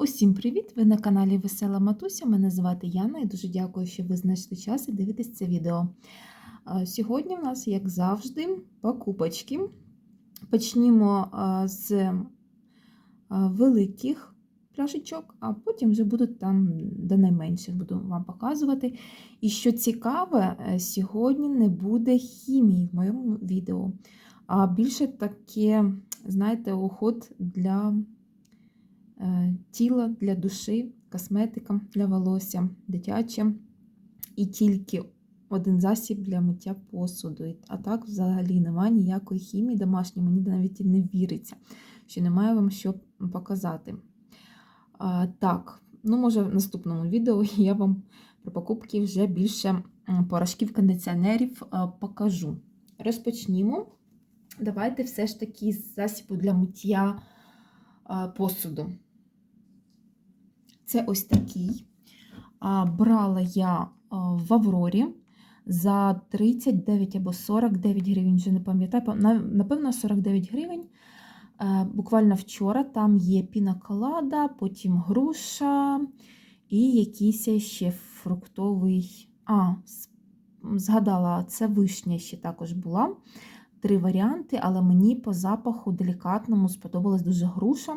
Усім привіт! Ви на каналі Весела Матуся. Мене звати Яна і дуже дякую, що ви знайшли час і дивитесь це відео. Сьогодні в нас, як завжди, покупочки. Почнімо з великих пляшечок, а потім вже будуть там до найменших, буду вам показувати. І що цікаве, е, сьогодні не буде хімії в моєму відео, а більше таке, знаєте, уход для тіла, для душі, косметика для волосся, дитяче. І тільки один засіб для миття посуду. А так взагалі немає ніякої хімії домашньої, мені навіть і не віриться, що немає вам що показати. А, так, ну може в наступному відео я вам про покупки вже більше порошків кондиціонерів покажу. Розпочнімо. Давайте все ж таки з засібу для миття посуду. Це ось такий. Брала я в Аврорі за 39 або 49 гривень, вже не пам'ятаю, напевно, 49 гривень. Е, Буквально вчора там є пінаколада, потім груша і якийсь ще фруктовий. А, згадала, це вишня ще також була. Три варіанти, але мені по запаху делікатному сподобалась дуже груша.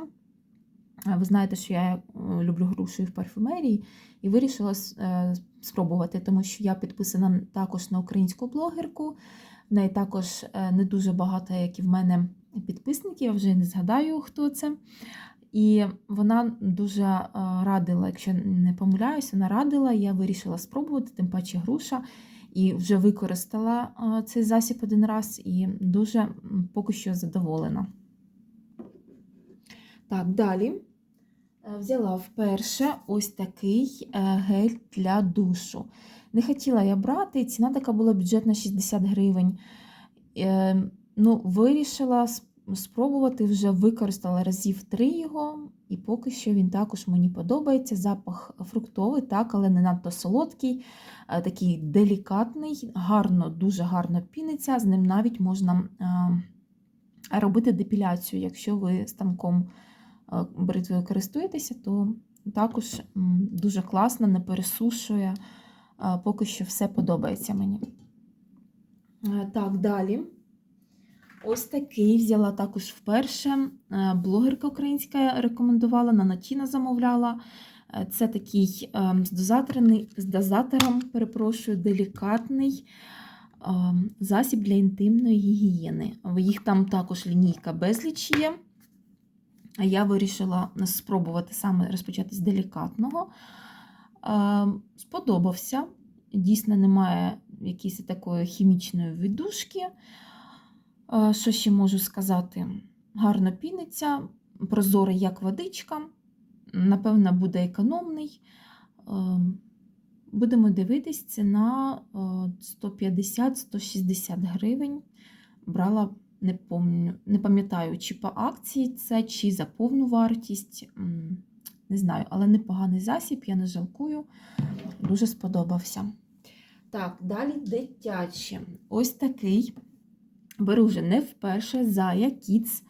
Ви знаєте, що я е, люблю грушу і в парфюмерії, і вирішила е, спробувати, тому що я підписана також на українську блогерку. В неї також е, не дуже багато, як і в мене, підписників, я вже не згадаю, хто це. І вона дуже радила, якщо не помиляюсь, вона радила, я вирішила спробувати, тим паче груша. І вже використала цей засіб один раз і дуже поки що задоволена. Так, далі взяла вперше ось такий е, гель для душу. Не хотіла я брати, ціна така була бюджетна 60 гривень. Е, Ну, вирішила спробувати, вже використала разів три його, і поки що він також мені подобається. Запах фруктовий, так, але не надто солодкий, е, такий делікатний, гарно, дуже гарно піниться. З ним навіть можна е, робити депіляцію, якщо ви станком е, бритвою користуєтеся, то також дуже класно, не пересушує. Е, Поки що все подобається мені. Е, Так, далі. Ось такий взяла також вперше. Е, Блогерка українська рекомендувала, Нанотіна замовляла. Е, Це такий е, з дозатором, з дозатором, перепрошую, делікатний е, засіб для інтимної гігієни. Їх там також лінійка безліч є. А я вирішила спробувати саме розпочати з делікатного. Е, Сподобався. Дійсно, немає якоїсь такої хімічної віддушки. Е, Що ще можу сказати? Гарно піниться, прозорий, як водичка. Напевно, буде економний. Е, Будемо дивитись, ціна е, 150-160 гривень. Брала, не помню, не пам'ятаю, чи по акції це, чи за повну вартість. Не знаю, але непоганий засіб, я не жалкую. Дуже сподобався. Так, далі дитяче. Ось такий. Беру вже не вперше Зая Kids.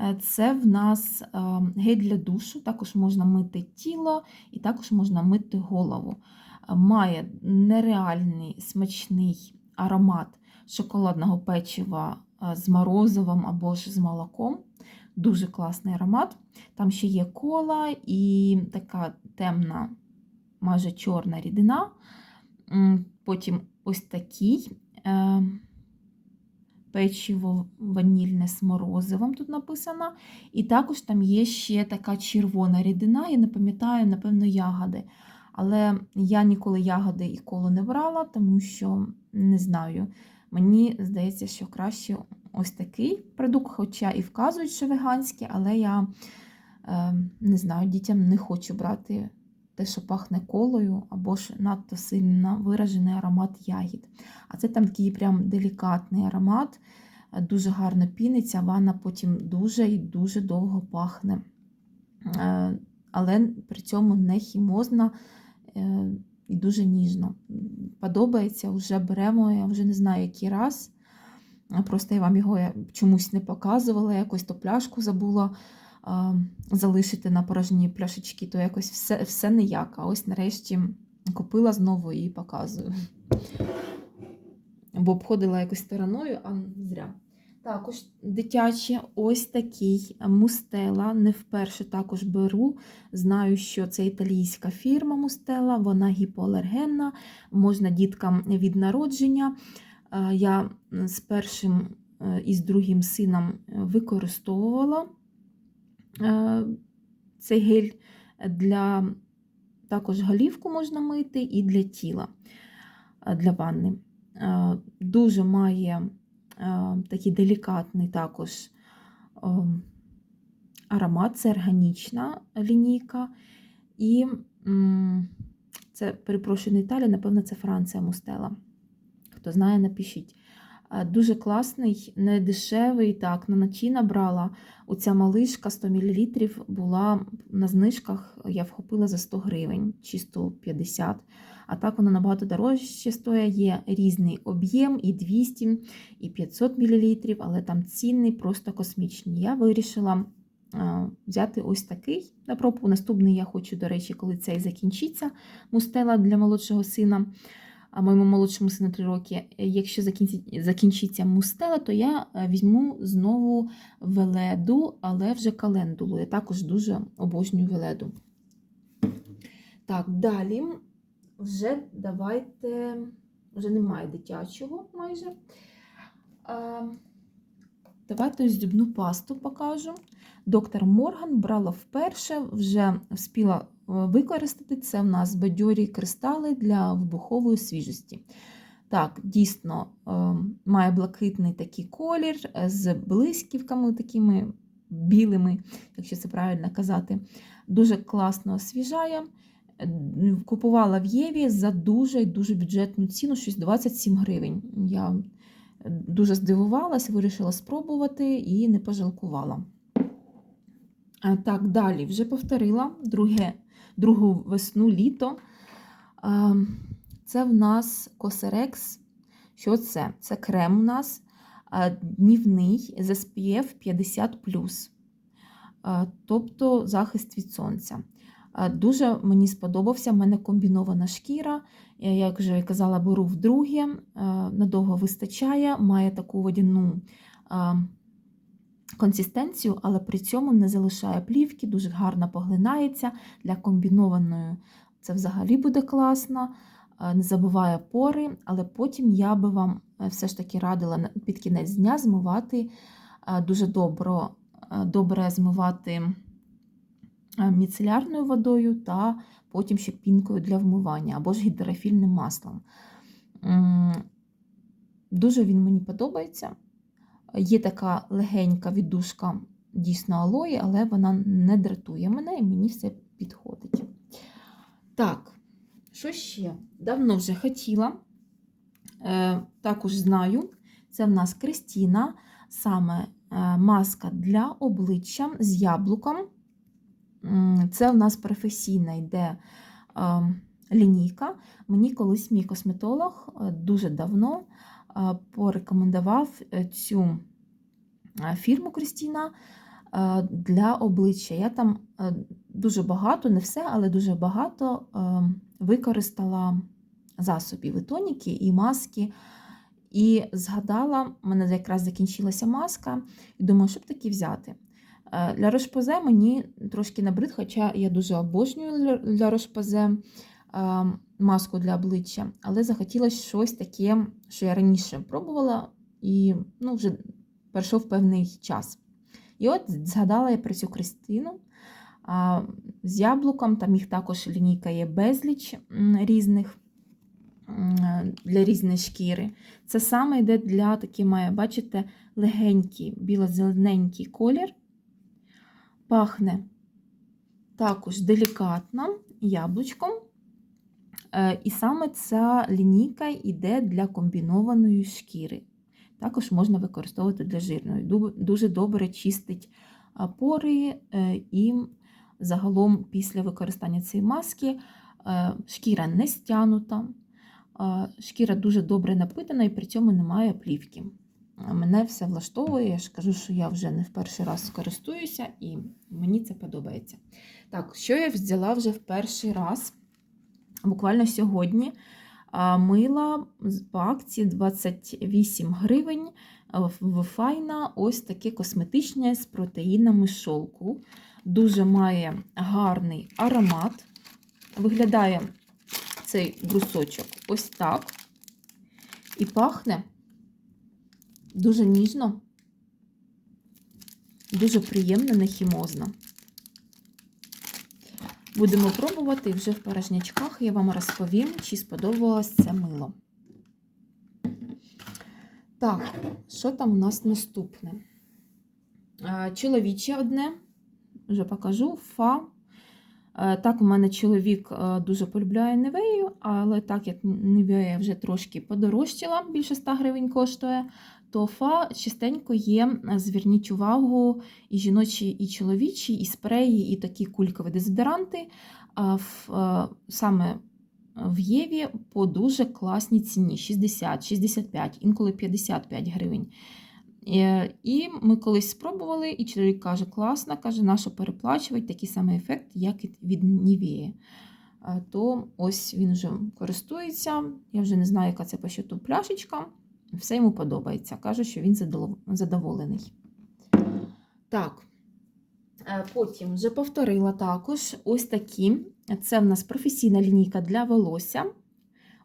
Е, Це в нас е, гель для душу, також можна мити тіло і також можна мити голову. Е, Має нереальний смачний аромат шоколадного печива з морозивом або ж з молоком. Дуже класний аромат. Там ще є кола і така темна, майже чорна рідина. Потім ось такий. е, печиво ванільне з морозивом тут написано. І також там є ще така червона рідина, я не пам'ятаю, напевно, ягоди. Але я ніколи ягоди і колу не брала, тому що не знаю. Мені здається, що краще ось такий продукт, хоча і вказують, що веганський, але я е, не знаю, дітям не хочу брати те, що пахне колою, або ж надто сильно виражений аромат ягід. А це там такий прям делікатний аромат, дуже гарно піниться, ванна потім дуже і дуже довго пахне. Е, Але при цьому не хімозна е, і дуже ніжно. Подобається, вже беремо, я вже не знаю, який раз. Просто я вам його чомусь не показувала, якось то пляшку забула а, залишити на порожні пляшечки, то якось все, все ніяк. А ось нарешті купила знову і показую. Бо обходила якось стороною, а зря. Також дитячі, ось такий мустела. Не вперше також беру. Знаю, що це італійська фірма мустела, вона гіпоалергенна, можна діткам від народження. Е, Я з першим е, і з другим сином використовувала е, цей гель для також голівку можна мити і для тіла для ванни. Дуже має такий делікатний також е, аромат, це органічна лінійка. І це, перепрошую, не Італія, напевно, це Франція Мустела. Хто знає, напишіть. Е, Дуже класний, не дешевий. Так, на ночі набрала. Оця малишка 100 мл була на знижках, я вхопила за 100 гривень чи 150. А так вона набагато дорожче стоїть, є різний об'єм, і 200, і 500 мл, але там ціни просто космічні. Я вирішила е, взяти ось такий на пробу. Наступний я хочу, до речі, коли цей закінчиться, мустела для молодшого сина. А моєму молодшому сину 3 роки. Якщо закінчить- закінчиться мустела, то я е, візьму знову веледу, але вже календулу. Я також дуже обожнюю веледу. Так, далі вже давайте, вже немає дитячого майже. А, давайте ось зубну пасту покажу. Доктор Морган брала вперше, вже вспіла е, використати. Це в нас бадьорі кристали для вибухової свіжості. Так, дійсно е, має блакитний такий колір е, з блисківками такими білими, якщо це правильно казати. Дуже класно освіжає. Купувала в Єві за дуже дуже бюджетну ціну, щось 27 гривень. Я дуже здивувалася, вирішила спробувати і не пожалкувала. А, Так, далі вже повторила друге, другу весну літо. Це в нас Косерекс. Що це? Це крем у нас днівний з SPF 50. Тобто захист від сонця. Дуже мені сподобався, в мене комбінована шкіра. Я, як вже казала, беру вдруге, надовго вистачає, має таку водяну а, консистенцію, але при цьому не залишає плівки, дуже гарно поглинається. Для комбінованої це взагалі буде класно, е, не забуває пори, але потім я би вам е, все ж таки радила під кінець дня змивати е, дуже добро, добре змивати міцелярною водою та потім ще пінкою для вмивання або ж гідрофільним маслом. Дуже він мені подобається. Є така легенька віддушка дійсно алої, але вона не дратує мене і мені все підходить. Так, що ще? Давно вже хотіла, е, також знаю, це в нас Кристіна, саме е, маска для обличчя з яблуком. Це в нас професійна йде е, лінійка. Мені колись мій косметолог е, дуже давно порекомендував е, цю фірму Крістіна е, для обличчя. Я там е, дуже багато, не все, але дуже багато використала засобів і тоніки, і маски. І згадала, в мене якраз закінчилася маска, і думаю, що б таки взяти. Для рошпозе мені трошки набрид, хоча я дуже обожнюю для- рошпозе маску для обличчя, але захотілося щось таке, що я раніше пробувала, і ну, вже пройшов певний час. І от згадала я про цю Кристину а, з яблуком, там їх також лінійка є безліч різних для різної шкіри. Це саме йде для такий має, бачите, легенький біло-зелененький колір. Пахне також делікатно яблучком. Е, І саме ця лінійка йде для комбінованої шкіри. Також можна використовувати для жирної. Дуже добре чистить пори е, і загалом після використання цієї маски е, шкіра не стянута, е, шкіра дуже добре напитана і при цьому немає плівки. Мене все влаштовує. Я ж кажу, що я вже не в перший раз користуюся, і мені це подобається. Так, що я взяла вже в перший раз, буквально сьогодні. Мила по акції 28 гривень. в- Файна ось таке косметичне з протеїнами шовку. Дуже має гарний аромат. Виглядає цей брусочок ось так. І пахне дуже ніжно, дуже приємно, не хімозно. Будемо пробувати вже в порожнячках я вам розповім, чи сподобалось це мило. Так, що там у нас наступне? Чоловіче одне, вже покажу, фа. Е, Так, у мене чоловік е, дуже полюбляє Невею, але так як Невея вже трошки подорожчала, більше 100 гривень коштує, то фа частенько є, зверніть увагу, і жіночі, і чоловічі, і спреї, і такі кулькові дезодоранти. в- е, Саме в Єві по дуже класній ціні 60, 65, інколи 55 гривень. Е, І ми колись спробували, і чоловік каже, класно, каже, нащо переплачувати такий самий ефект, як і від Нівеї. Е, То ось він вже користується. Я вже не знаю, яка це по щоту пляшечка. Все йому подобається. Каже, що він задоволений. Так. Е, Потім вже повторила також ось такі. Це в нас професійна лінійка для волосся.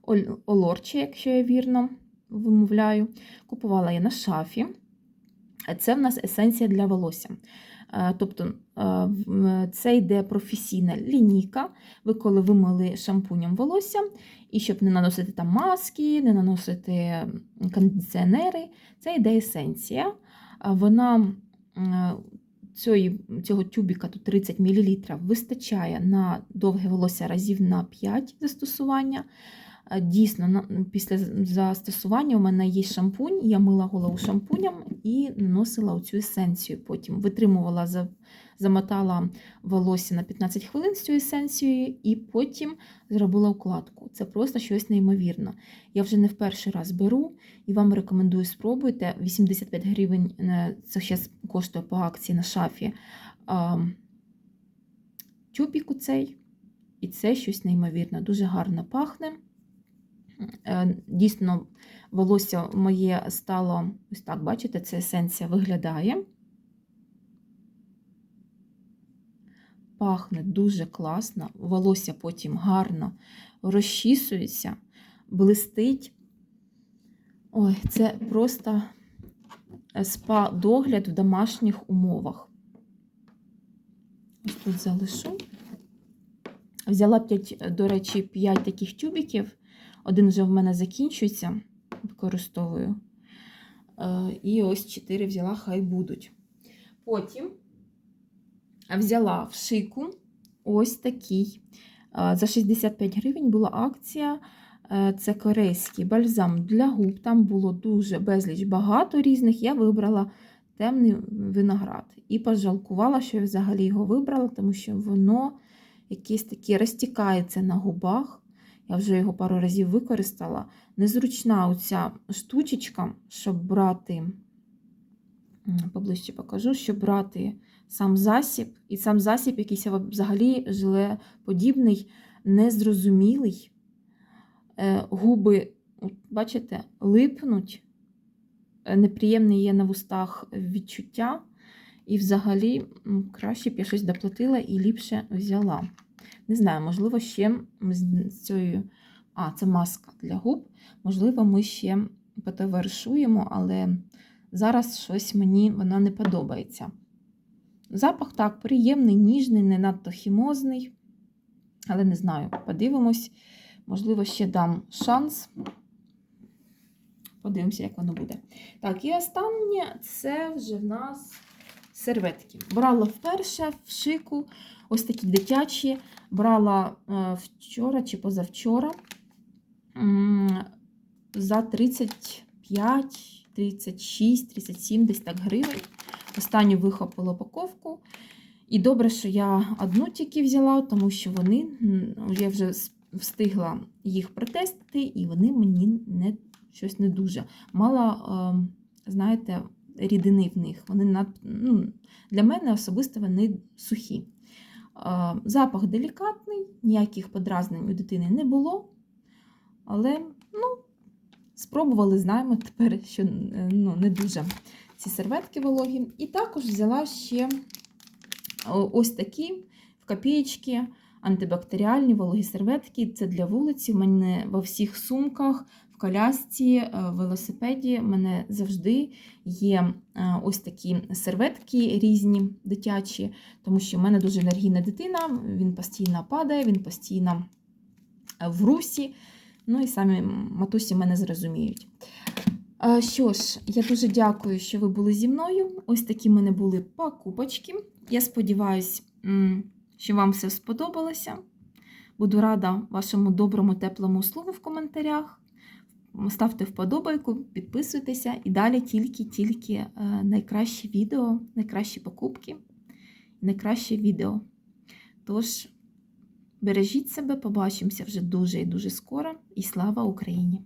Ол- Олорче, якщо я вірно вимовляю. Купувала я на шафі. Це в нас есенція для волосся. Е, Тобто е, це йде професійна лінійка. Ви коли вимили шампунем волосся, і щоб не наносити там маски, не наносити кондиціонери, це йде есенція. Вона цього тюбіка тут 30 мл вистачає на довге волосся разів на 5 застосування. Е, Дійсно, після застосування у мене є шампунь, я мила голову шампунем і наносила оцю есенцію. Потім витримувала, замотала волосся на 15 хвилин з цією есенцією, і потім зробила укладку. Це просто щось неймовірне. Я вже не в перший раз беру і вам рекомендую спробуйте. 85 гривень е, це зараз коштує по акції на шафі. а, Тюбік у цей. І це щось неймовірне, дуже гарно пахне. Е, Дійсно, волосся моє стало ось так, бачите, ця есенція виглядає. Пахне дуже класно, волосся потім гарно розчісується, блистить. Ой, це просто спа-догляд в домашніх умовах. Ось тут залишу. Взяла 5, до речі, 5 таких тюбиків. Один вже в мене закінчується, використовую. Е, І ось 4 взяла, хай будуть. Потім взяла в шику ось такий. Е, За 65 гривень була акція. Е, Це корейський бальзам для губ. Там було дуже безліч багато різних. Я вибрала темний виноград. І пожалкувала, що я взагалі його вибрала, тому що воно якесь таке розтікається на губах. Я вже його пару разів використала. Незручна оця штучечка, щоб брати, поближче покажу, щоб брати сам засіб. І сам засіб якийсь взагалі желеподібний, незрозумілий. Е, Губи, бачите, липнуть, Е, неприємне є на вустах відчуття. І взагалі краще б я щось доплатила і ліпше взяла. Не знаю, можливо, ще з цією. А, це маска для губ. Можливо, ми ще потоваришуємо, але зараз щось мені вона не подобається. Запах так, приємний, ніжний, не надто хімозний. Але не знаю, подивимось. Можливо, ще дам шанс. Подивимося, як воно буде. Так, і останнє це вже в нас серветки. Брала вперше в шику, ось такі дитячі. Брала е, вчора чи позавчора за 35, 36, 37 десь так гривень. Останню вихопила упаковку. І добре, що я одну тільки взяла, тому що вони, я вже встигла їх протестити, і вони мені не, щось не дуже. Мала е, знаєте, рідини в них. Вони над, ну, для мене особисто вони сухі. Запах делікатний, ніяких подразнень у дитини не було. Але ну, спробували, знаємо тепер, що е, ну, не дуже ці серветки вологі. І також взяла ще ось такі в копієчки антибактеріальні вологі серветки. Це для вулиці. В мене во всіх сумках, в колясці, е, велосипеді. в мене завжди є е, ось такі серветки різні дитячі, тому що в мене дуже енергійна дитина, він постійно падає, він постійно е, в русі. Ну і самі матусі мене зрозуміють. Що ж, я дуже дякую, що ви були зі мною. Ось такі в мене були покупочки. Я сподіваюся, що вам все сподобалося. Буду рада вашому доброму, теплому слову в коментарях. Ставте вподобайку, підписуйтеся і далі тільки-тільки е, найкращі відео, найкращі покупки, найкраще відео. Тож, бережіть себе, побачимося вже дуже і дуже скоро. І слава Україні!